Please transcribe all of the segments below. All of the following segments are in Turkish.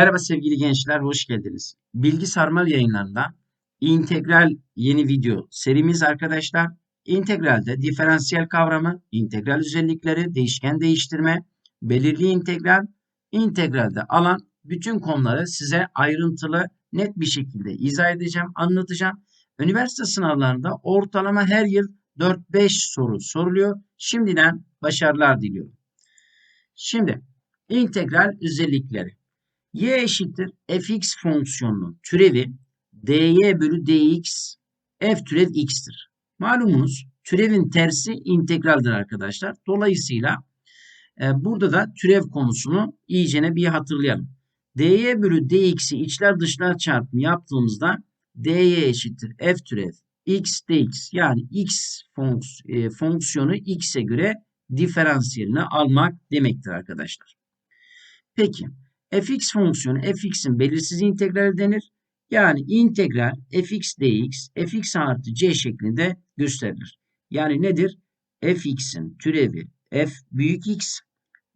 Merhaba sevgili gençler, hoş geldiniz. Bilgi Sarmal yayınlarında integral yeni video serimiz arkadaşlar. İntegralde diferansiyel kavramı, integral özellikleri, değişken değiştirme, belirli integral, integralde alan bütün konuları size ayrıntılı, net bir şekilde izah edeceğim, anlatacağım. Üniversite sınavlarında ortalama her yıl 4-5 soru soruluyor. Şimdiden başarılar diliyorum. Şimdi integral özellikleri y eşittir fx fonksiyonunun türevi dy bölü dx f türev x'tir. Malumunuz türevin tersi integraldir arkadaşlar. Dolayısıyla e, burada da türev konusunu iyicene bir hatırlayalım. dy bölü dx'i içler dışlar çarpımı yaptığımızda dy eşittir f türev x dx yani x fonks e, fonksiyonu x'e göre diferansiyelini almak demektir arkadaşlar. Peki fx fonksiyonu fx'in belirsiz integrali denir. Yani integral fx dx fx artı c şeklinde gösterilir. Yani nedir? fx'in türevi f büyük x.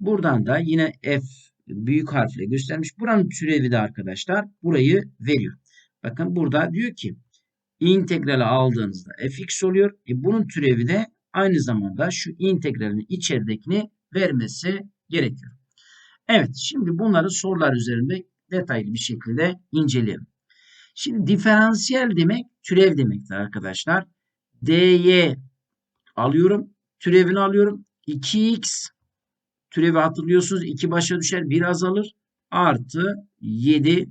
Buradan da yine f büyük harfle göstermiş. Buranın türevi de arkadaşlar burayı veriyor. Bakın burada diyor ki integrali aldığınızda fx oluyor. E bunun türevi de aynı zamanda şu integralin içeridekini vermesi gerekiyor. Evet şimdi bunları sorular üzerinde detaylı bir şekilde inceleyelim. Şimdi diferansiyel demek türev demektir arkadaşlar. dy alıyorum. Türevini alıyorum. 2x türevi hatırlıyorsunuz. 2 başa düşer 1 azalır. Artı 7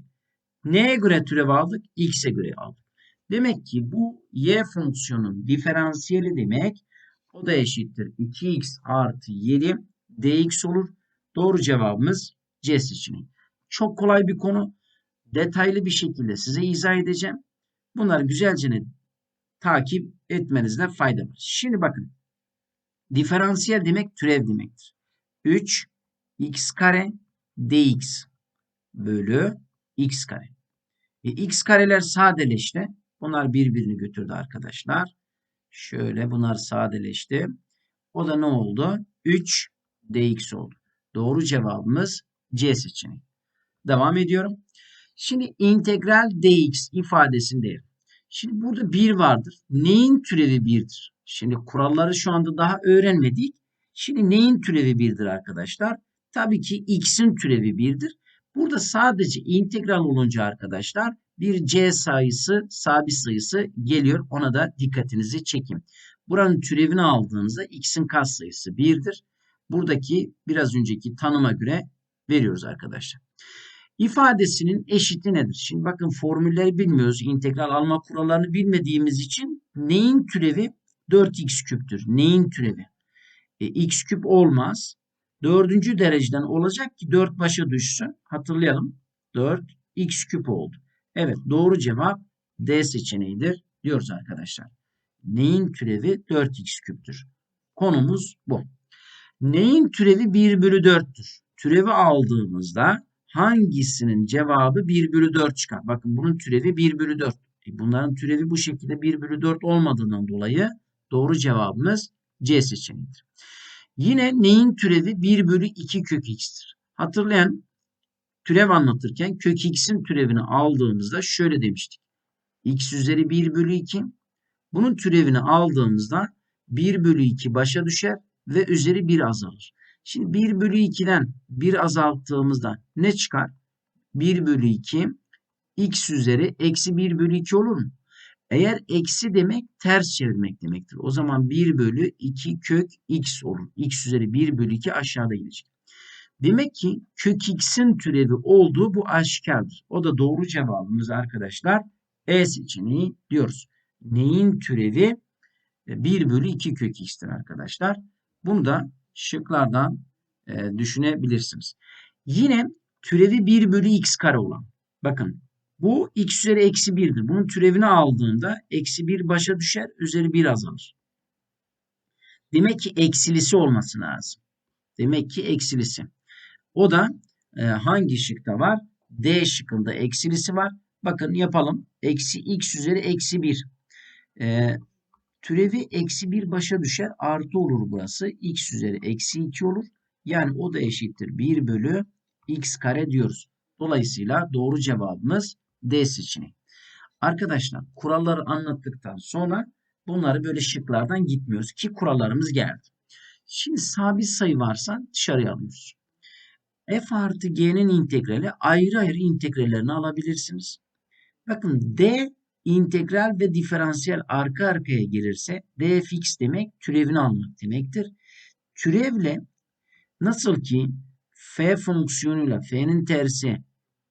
neye göre türev aldık? x'e göre aldık. Demek ki bu y fonksiyonun diferansiyeli demek o da eşittir 2x artı 7 dx olur. Doğru cevabımız C seçeneği. Çok kolay bir konu. Detaylı bir şekilde size izah edeceğim. Bunları güzelce takip etmenizde fayda var. Şimdi bakın. Diferansiyel demek türev demektir. 3 x kare dx bölü x kare. E, x kareler sadeleşti. Bunlar birbirini götürdü arkadaşlar. Şöyle bunlar sadeleşti. O da ne oldu? 3 dx oldu. Doğru cevabımız C seçeneği. Devam ediyorum. Şimdi integral dx ifadesinde. Şimdi burada 1 vardır. Neyin türevi 1'dir? Şimdi kuralları şu anda daha öğrenmedik. Şimdi neyin türevi 1'dir arkadaşlar? Tabii ki x'in türevi 1'dir. Burada sadece integral olunca arkadaşlar bir c sayısı, sabit sayısı geliyor. Ona da dikkatinizi çekin. Buranın türevini aldığınızda x'in katsayısı 1'dir buradaki biraz önceki tanıma göre veriyoruz arkadaşlar. İfadesinin eşiti nedir? Şimdi bakın formülleri bilmiyoruz. İntegral alma kurallarını bilmediğimiz için neyin türevi 4x küptür. Neyin türevi? E, x küp olmaz. Dördüncü dereceden olacak ki 4 başa düşsün. Hatırlayalım. 4 x küp oldu. Evet doğru cevap D seçeneğidir diyoruz arkadaşlar. Neyin türevi 4x küptür. Konumuz bu. Neyin türevi 1 bölü 4'tür? Türevi aldığımızda hangisinin cevabı 1 bölü 4 çıkar? Bakın bunun türevi 1 bölü 4. E bunların türevi bu şekilde 1 bölü 4 olmadığından dolayı doğru cevabımız C seçeneğidir. Yine neyin türevi 1 bölü 2 kök x'tir? Hatırlayan türev anlatırken kök x'in türevini aldığımızda şöyle demiştik. x üzeri 1 bölü 2. Bunun türevini aldığımızda 1 bölü 2 başa düşer ve üzeri 1 azalır. Şimdi 1 bölü 2'den 1 azalttığımızda ne çıkar? 1 bölü 2 x üzeri eksi 1 bölü 2 olur mu? Eğer eksi demek ters çevirmek demektir. O zaman 1 bölü 2 kök x olur. x üzeri 1 bölü 2 aşağıda gelecek. Demek ki kök x'in türevi olduğu bu aşikardır. O da doğru cevabımız arkadaşlar. E seçeneği diyoruz. Neyin türevi? 1 bölü 2 kök x'tir arkadaşlar. Bunu da şıklardan e, düşünebilirsiniz. Yine türevi 1 bölü x kare olan. Bakın bu x üzeri eksi 1'dir. Bunun türevini aldığında eksi 1 başa düşer. Üzeri 1 azalır. Demek ki eksilisi olması lazım. Demek ki eksilisi. O da e, hangi şıkta var? D şıkkında eksilisi var. Bakın yapalım. Eksi x üzeri eksi 1. E, Türevi eksi 1 başa düşer. Artı olur burası. x üzeri eksi 2 olur. Yani o da eşittir 1 bölü x kare diyoruz. Dolayısıyla doğru cevabımız D seçeneği. Arkadaşlar kuralları anlattıktan sonra bunları böyle şıklardan gitmiyoruz ki kurallarımız geldi. Şimdi sabit sayı varsa dışarıya alıyoruz. f artı g'nin integrali ayrı ayrı integrallerini alabilirsiniz. Bakın d integral ve diferansiyel arka arkaya gelirse dfx demek türevini almak demektir. Türevle nasıl ki f fonksiyonuyla f'nin tersi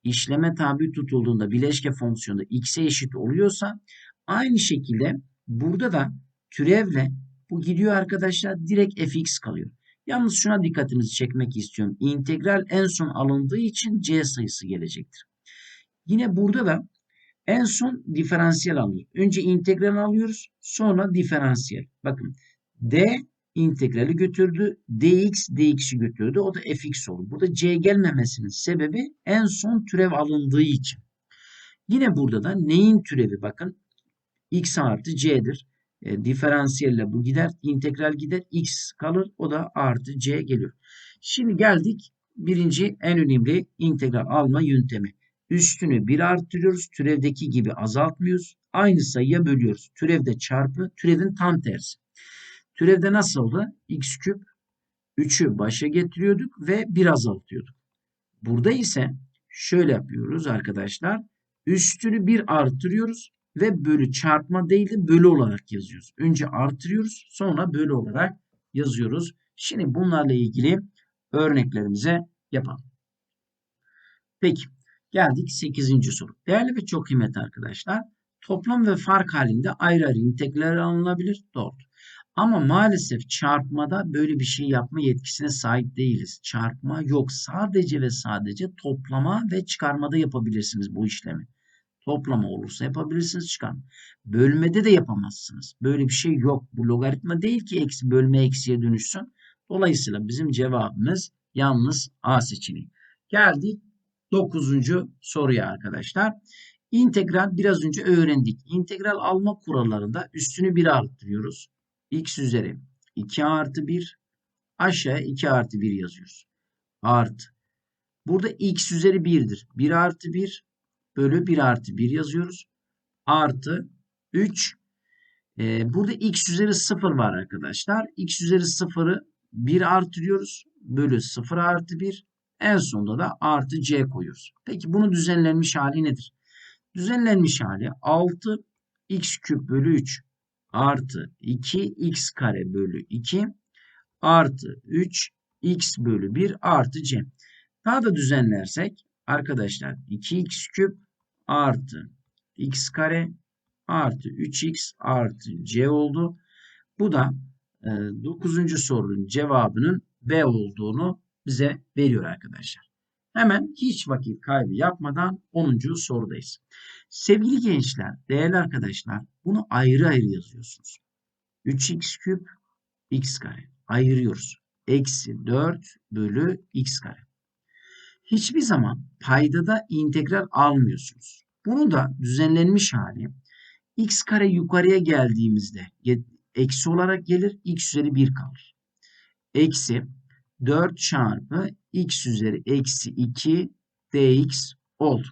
işleme tabi tutulduğunda bileşke fonksiyonu x'e eşit oluyorsa aynı şekilde burada da türevle bu gidiyor arkadaşlar direkt fx kalıyor. Yalnız şuna dikkatinizi çekmek istiyorum. İntegral en son alındığı için c sayısı gelecektir. Yine burada da en son diferansiyel alıyoruz. Önce integral alıyoruz. Sonra diferansiyel. Bakın d integrali götürdü. dx dx'i götürdü. O da fx oldu. Burada c gelmemesinin sebebi en son türev alındığı için. Yine burada da neyin türevi bakın x artı c'dir. E, diferansiyelle bu gider. integral gider. x kalır. O da artı c geliyor. Şimdi geldik birinci en önemli integral alma yöntemi. Üstünü 1 arttırıyoruz. Türevdeki gibi azaltmıyoruz. Aynı sayıya bölüyoruz. Türevde çarpı, türevin tam tersi. Türevde nasıl oldu? x küp 3'ü başa getiriyorduk ve 1 azaltıyorduk. Burada ise şöyle yapıyoruz arkadaşlar. Üstünü 1 arttırıyoruz ve bölü çarpma değil de bölü olarak yazıyoruz. Önce artırıyoruz sonra bölü olarak yazıyoruz. Şimdi bunlarla ilgili örneklerimize yapalım. Peki geldik 8. soru. Değerli ve çok kıymetli arkadaşlar toplam ve fark halinde ayrı ayrı integral alınabilir. Doğru. Ama maalesef çarpmada böyle bir şey yapma yetkisine sahip değiliz. Çarpma yok. Sadece ve sadece toplama ve çıkarmada yapabilirsiniz bu işlemi. Toplama olursa yapabilirsiniz çıkarma. Bölmede de yapamazsınız. Böyle bir şey yok. Bu logaritma değil ki eksi bölme eksiye dönüşsün. Dolayısıyla bizim cevabımız yalnız A seçeneği. Geldik 9. soruya arkadaşlar. İntegral biraz önce öğrendik. İntegral alma kurallarında üstünü 1 arttırıyoruz x üzeri 2 artı 1 aşağıya 2 artı 1 yazıyoruz. Artı. Burada x üzeri 1'dir. 1 artı 1 bölü 1 artı 1 yazıyoruz. Artı 3. Ee, burada x üzeri 0 var arkadaşlar. x üzeri 0'ı 1 artırıyoruz. Bölü 0 artı 1. En sonunda da artı c koyuyoruz. Peki bunu düzenlenmiş hali nedir? Düzenlenmiş hali 6 x küp bölü 3 artı 2x kare bölü 2 artı 3 x bölü 1 artı c. Daha da düzenlersek arkadaşlar 2x küp artı x kare artı 3x artı c oldu. Bu da e, 9. sorunun cevabının B olduğunu bize veriyor arkadaşlar. Hemen hiç vakit kaybı yapmadan 10. sorudayız. Sevgili gençler, değerli arkadaşlar bunu ayrı ayrı yazıyorsunuz. 3x küp x kare ayırıyoruz. Eksi 4 bölü x kare. Hiçbir zaman paydada integral almıyorsunuz. Bunu da düzenlenmiş hali x kare yukarıya geldiğimizde eksi olarak gelir x üzeri 1 kalır. Eksi 4 çarpı x üzeri eksi 2 dx oldu.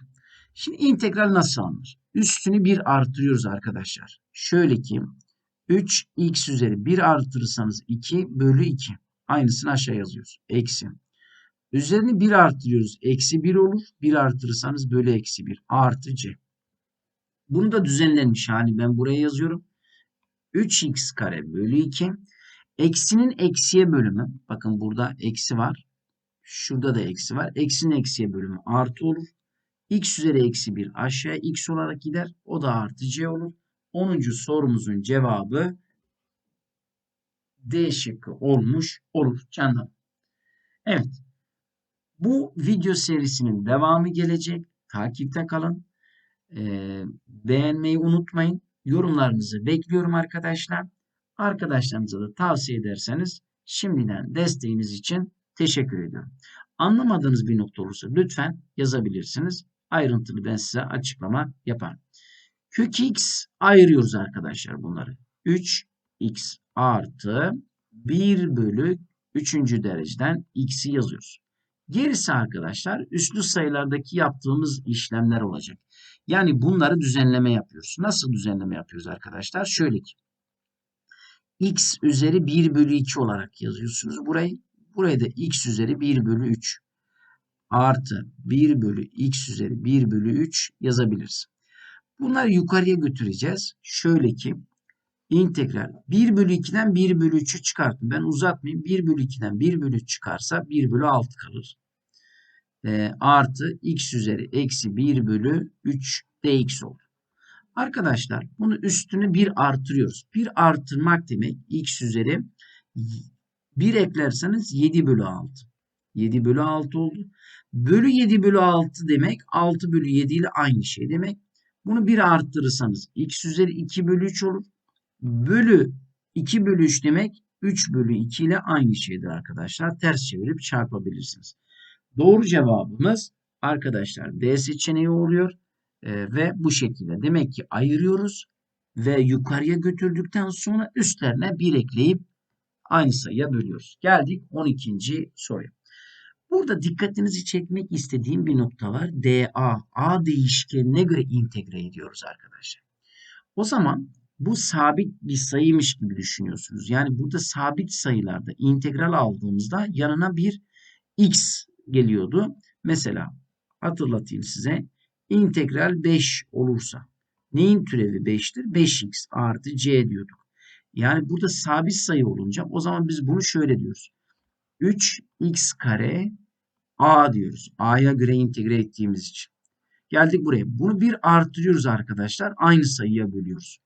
Şimdi integral nasıl alınır? Üstünü 1 artırıyoruz arkadaşlar. Şöyle ki 3x üzeri 1 artırırsanız 2 bölü 2. Aynısını aşağı yazıyoruz. Eksi. Üzerini 1 artırıyoruz. Eksi 1 olur. 1 artırırsanız bölü eksi 1. Artı c. Bunu da düzenlenmiş hali ben buraya yazıyorum. 3x kare bölü 2. Eksinin eksiye bölümü. Bakın burada eksi var. Şurada da eksi var. Eksinin eksiye bölümü artı olur x üzeri eksi 1 aşağı x olarak gider. O da artı c olur. 10. sorumuzun cevabı D şıkkı olmuş olur canım. Evet. Bu video serisinin devamı gelecek. Takipte kalın. Ee, beğenmeyi unutmayın. Yorumlarınızı bekliyorum arkadaşlar. Arkadaşlarınıza da tavsiye ederseniz şimdiden desteğiniz için teşekkür ediyorum. Anlamadığınız bir nokta olursa lütfen yazabilirsiniz ayrıntılı ben size açıklama yaparım. Kök x ayırıyoruz arkadaşlar bunları. 3x artı 1 bölü 3. dereceden x'i yazıyoruz. Gerisi arkadaşlar üslü sayılardaki yaptığımız işlemler olacak. Yani bunları düzenleme yapıyoruz. Nasıl düzenleme yapıyoruz arkadaşlar? Şöyle ki x üzeri 1 bölü 2 olarak yazıyorsunuz burayı. Burayı da x üzeri 1 bölü 3 artı 1 bölü x üzeri 1 bölü 3 yazabiliriz. Bunları yukarıya götüreceğiz. Şöyle ki integral 1 bölü 2'den 1 bölü 3'ü çıkartın. Ben uzatmayayım. 1 bölü 2'den 1 bölü 3 çıkarsa 1 bölü 6 kalır. E, artı x üzeri eksi 1 bölü 3 dx olur. Arkadaşlar bunu üstünü 1 artırıyoruz. 1 artırmak demek x üzeri 1 eklerseniz 7 bölü 6. 7 bölü 6 oldu. Bölü 7 bölü 6 demek 6 bölü 7 ile aynı şey demek. Bunu 1 arttırırsanız x üzeri 2 bölü 3 olur. Bölü 2 bölü 3 demek 3 bölü 2 ile aynı şeydir arkadaşlar. Ters çevirip çarpabilirsiniz. Doğru cevabımız arkadaşlar D seçeneği oluyor. Ee, ve bu şekilde demek ki ayırıyoruz ve yukarıya götürdükten sonra üstlerine 1 ekleyip aynı sayıya bölüyoruz. Geldik 12. soruya. Burada dikkatinizi çekmek istediğim bir nokta var. DA, A değişkenine göre integre ediyoruz arkadaşlar. O zaman bu sabit bir sayıymış gibi düşünüyorsunuz. Yani burada sabit sayılarda integral aldığımızda yanına bir x geliyordu. Mesela hatırlatayım size. İntegral 5 olursa neyin türevi 5'tir? 5x artı c diyorduk. Yani burada sabit sayı olunca o zaman biz bunu şöyle diyoruz. 3x kare a diyoruz. a'ya göre integre ettiğimiz için. Geldik buraya. Bunu bir artırıyoruz arkadaşlar. Aynı sayıya bölüyoruz.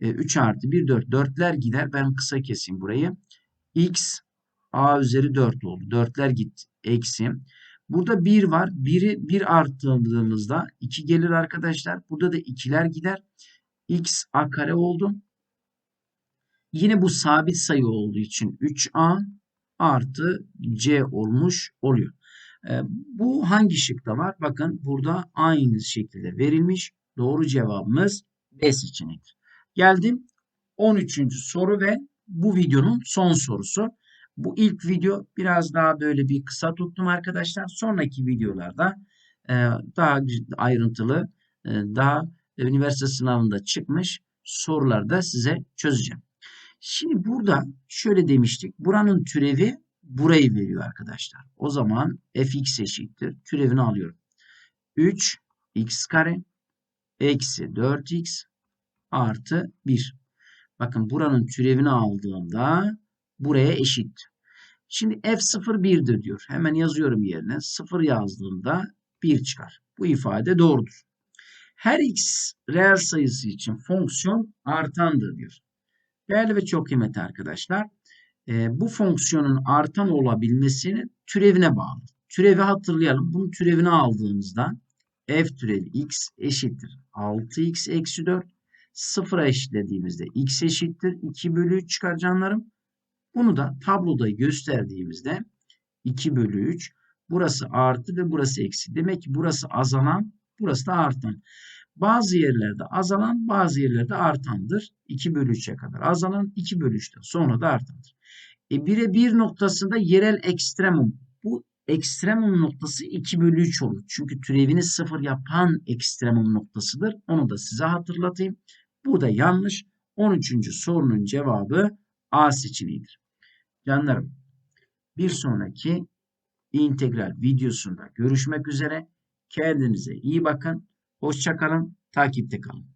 E, 3 artı 1 4. 4'ler gider. Ben kısa keseyim burayı. x a üzeri 4 oldu. 4'ler gitti. Eksi. Burada 1 var. 1'i 1 arttırdığımızda 2 gelir arkadaşlar. Burada da 2'ler gider. x a kare oldu. Yine bu sabit sayı olduğu için 3a artı c olmuş oluyor. E, bu hangi şıkta var? Bakın burada aynı şekilde verilmiş. Doğru cevabımız B seçeneğidir. Geldim 13. soru ve bu videonun son sorusu. Bu ilk video biraz daha böyle bir kısa tuttum arkadaşlar. Sonraki videolarda e, daha ayrıntılı, e, daha üniversite sınavında çıkmış soruları da size çözeceğim. Şimdi burada şöyle demiştik. Buranın türevi burayı veriyor arkadaşlar. O zaman fx eşittir. Türevini alıyorum. 3 x kare eksi 4x artı 1. Bakın buranın türevini aldığımda buraya eşit. Şimdi f0 1'dir diyor. Hemen yazıyorum yerine. 0 yazdığımda 1 çıkar. Bu ifade doğrudur. Her x reel sayısı için fonksiyon artandır diyor. Değerli ve çok kıymetli arkadaşlar. E, bu fonksiyonun artan olabilmesinin türevine bağlı. Türevi hatırlayalım. Bunun türevini aldığımızda f türevi x eşittir. 6x eksi 4 sıfıra eşitlediğimizde x eşittir. 2 bölü 3 çıkar canlarım. Bunu da tabloda gösterdiğimizde 2 bölü 3 burası artı ve burası eksi. Demek ki burası azalan burası da artan. Bazı yerlerde azalan bazı yerlerde artandır. 2 bölü 3'e kadar azalan 2 bölü 3'ten sonra da artandır. E 1'e 1 noktasında yerel ekstremum. Bu ekstremum noktası 2 bölü 3 olur. Çünkü türevini 0 yapan ekstremum noktasıdır. Onu da size hatırlatayım. Bu da yanlış. 13. sorunun cevabı A seçeneğidir. Canlarım bir sonraki integral videosunda görüşmek üzere. Kendinize iyi bakın. Hoşçakalın. Takipte kalın.